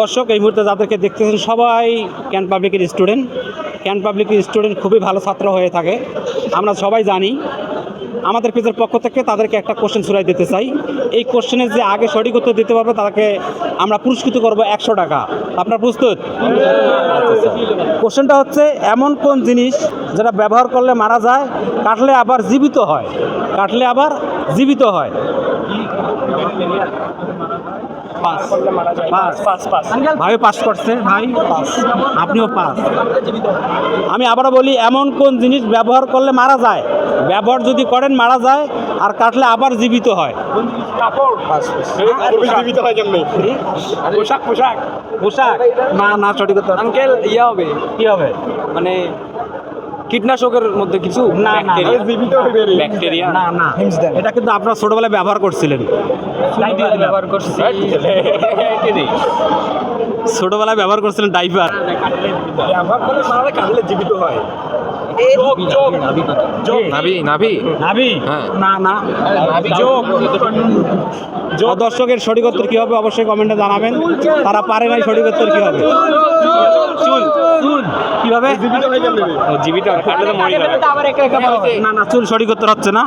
দর্শক, এই মুহূর্তে যাদেরকে দেখতেছেন সবাই ক্যান পাবলিকের স্টুডেন্ট ক্যান পাবলিকের স্টুডেন্ট খুবই ভালো ছাত্র হয়ে থাকে। আমরা সবাই জানি, আমাদের পেজের পক্ষ থেকে তাদেরকে একটা কোশ্চেন শুরাই দিতে চাই। এই কোশ্চেনের যে আগে সঠিক উত্তর দিতে পারবে তাদেরকে আমরা পুরস্কৃত করব একশো টাকা। আপনার প্রস্তুত? কোশ্চেনটা হচ্ছে, এমন কোন জিনিস যেটা ব্যবহার করলে মারা যায়, কাটলে আবার জীবিত হয়? কাটলে আবার জীবিত হয়। পাস। ভাই পাস করছে। ভাই আপনিও পাস। আমি আবারও বলি এমন কোন জিনিস ব্যবহার করলে মারা যায়? ব্যবহার যদি করেন মারা যায় আর কাটলে আবার জীবিত হয়। পোশাক পোশাক। পোশাক না না সঠিক আঙ্কেল ইয়া হবে। কি হবে? মানে কীটনাশকের মধ্যে কিছু না না ব্যাকটেরিয়া না না এটা কিন্তু আপনারা ছোটবেলায় ব্যবহার করছিলেন ব্যবহার করছি ছোটবেলায় ব্যবহার করছিলেন ডাইপার ব্যবহার করলে মারা কাটলে জীবিত হয় দর্শকের সঠিক উত্তর কি হবে অবশ্যই কমেন্টে জানাবেন। তারা পারে নাই সঠিক উত্তর কি হবে? কীভাবে? জীবিত কেমনি রে জীবিত। কাটলে তো মরে যাবে না না চুল সঠিক উত্তর হচ্ছে না।